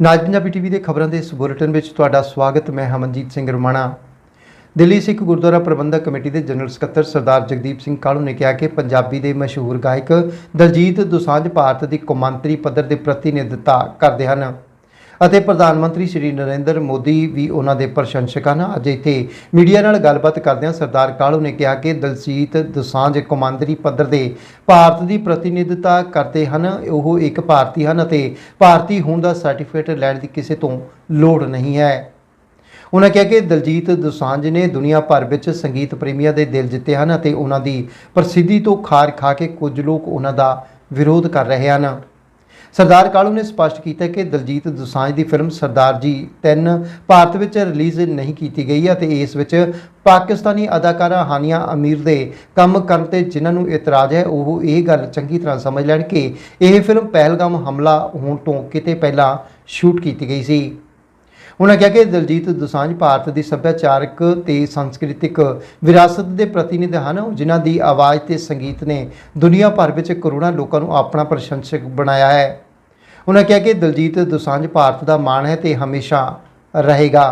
ਨਾਜ Punjabi TV ਦੇ ਖਬਰਾਂ ਦੇ ਇਸ ਬੁਲੇਟਿਨ ਵਿੱਚ ਤੁਹਾਡਾ ਸਵਾਗਤ, ਮੈਂ ਹਮਨਜੀਤ ਸਿੰਘ ਰਮਾਣਾ। ਦਿੱਲੀ ਸਿੱਖ ਗੁਰਦੁਆਰਾ ਪ੍ਰਬੰਧਕ ਕਮੇਟੀ ਦੇ ਜਨਰਲ ਸਕੱਤਰ ਸਰਦਾਰ ਜਗਦੀਪ ਸਿੰਘ ਕਾਲੂ ਨੇ ਕਿਹਾ ਕਿ ਪੰਜਾਬੀ ਦੇ ਮਸ਼ਹੂਰ ਗਾਇਕ ਦਲਜੀਤ ਦੋਸਾਂਝ ਭਾਰਤ ਦੀ ਕੌਮਾਂਤਰੀ ਪੱਧਰ ਦੇ ਪ੍ਰਤੀਨਿਧਤਾ ਕਰਦੇ ਹਨ। ਅਤੇ ਪ੍ਰਧਾਨ ਮੰਤਰੀ ਸ਼੍ਰੀ ਨਰਿੰਦਰ ਮੋਦੀ ਵੀ ਉਹਨਾਂ ਦੇ ਪ੍ਰਸ਼ੰਸਕ ਹਨ ਅੱਜ ਇੱਥੇ ਮੀਡੀਆ ਨਾਲ ਗੱਲਬਾਤ ਕਰਦਿਆਂ ਸਰਦਾਰ ਕਾਲੂ ਨੇ ਕਿਹਾ ਕਿ ਦਲਜੀਤ ਦੋਸਾਂਝ ਕੌਮਾਂਤਰੀ ਪੱਧਰ ਦੇ ਭਾਰਤ ਦੀ ਪ੍ਰਤੀਨਿਧਤਾ ਕਰਦੇ ਹਨ। ਉਹ ਇੱਕ ਭਾਰਤੀ ਹਨ ਅਤੇ ਭਾਰਤੀ ਹੋਣ ਦਾ ਸਰਟੀਫਿਕੇਟ ਲੈਣ ਦੀ ਕਿਸੇ ਤੋਂ ਲੋੜ ਨਹੀਂ ਹੈ। ਉਹਨਾਂ ਕਿਹਾ ਕਿ ਦਲਜੀਤ ਦੋਸਾਂਝ ਨੇ ਦੁਨੀਆ ਭਰ ਵਿੱਚ ਸੰਗੀਤ ਪ੍ਰੇਮੀਆਂ ਦੇ ਦਿਲ ਜਿੱਤੇ ਹਨ ਅਤੇ ਉਹਨਾਂ ਦੀ ਪ੍ਰਸਿੱਧੀ ਤੋਂ ਖਾਰ ਖਾ ਕੇ ਕੁਝ ਲੋਕ ਉਹਨਾਂ ਦਾ ਵਿਰੋਧ ਕਰ ਰਹੇ ਹਨ। ਸਰਦਾਰ ਕਾਲੂ ਨੇ ਸਪਸ਼ਟ ਕੀਤਾ ਕਿ ਦਲਜੀਤ ਦੋਸਾਂਝ ਦੀ ਫਿਲਮ ਸਰਦਾਰ ਜੀ 3 ਭਾਰਤ ਵਿੱਚ ਰਿਲੀਜ਼ ਨਹੀਂ ਕੀਤੀ ਗਈ ਹੈ ਅਤੇ ਇਸ ਵਿੱਚ ਪਾਕਿਸਤਾਨੀ ਅਦਾਕਾਰਾ ਹਾਨੀਆ ਅਮੀਰ ਦੇ ਕੰਮ ਕਰਨ ਤੇ ਜਿਨ੍ਹਾਂ ਨੂੰ ਇਤਰਾਜ਼ ਹੈ, ਉਹ ਇਹ ਗੱਲ ਚੰਗੀ ਤਰ੍ਹਾਂ ਸਮਝ ਲੈਣ ਕਿ ਇਹ ਫਿਲਮ ਪਹਿਲਗਾਮ ਹਮਲਾ ਹੋਣ ਤੋਂ ਕਿਤੇ ਪਹਿਲਾਂ ਸ਼ੂਟ ਕੀਤੀ ਗਈ ਸੀ। ਉਹਨਾਂ ਕਿਹਾ ਕਿ ਦਲਜੀਤ ਦੋਸਾਂਝ ਭਾਰਤ ਦੀ ਸੱਭਿਆਚਾਰਕ ਤੇ ਸੰਸਕ੍ਰਿਤਿਕ ਵਿਰਾਸਤ ਦੇ ਪ੍ਰਤੀਨਿਧ ਹਨ, ਜਿਨ੍ਹਾਂ ਦੀ ਆਵਾਜ਼ ਤੇ ਸੰਗੀਤ ਨੇ ਦੁਨੀਆ ਭਰ ਵਿੱਚ ਕਰੋੜਾਂ ਲੋਕਾਂ ਨੂੰ ਆਪਣਾ ਪ੍ਰਸ਼ੰਸਕ ਬਣਾਇਆ ਹੈ। ਉਹਨਾਂ ਕਿਹਾ ਕਿ ਦਲਜੀਤ ਦੋਸਾਂਝ ਭਾਰਤ ਦਾ ਮਾਣ ਹੈ ਤੇ ਹਮੇਸ਼ਾ ਰਹੇਗਾ।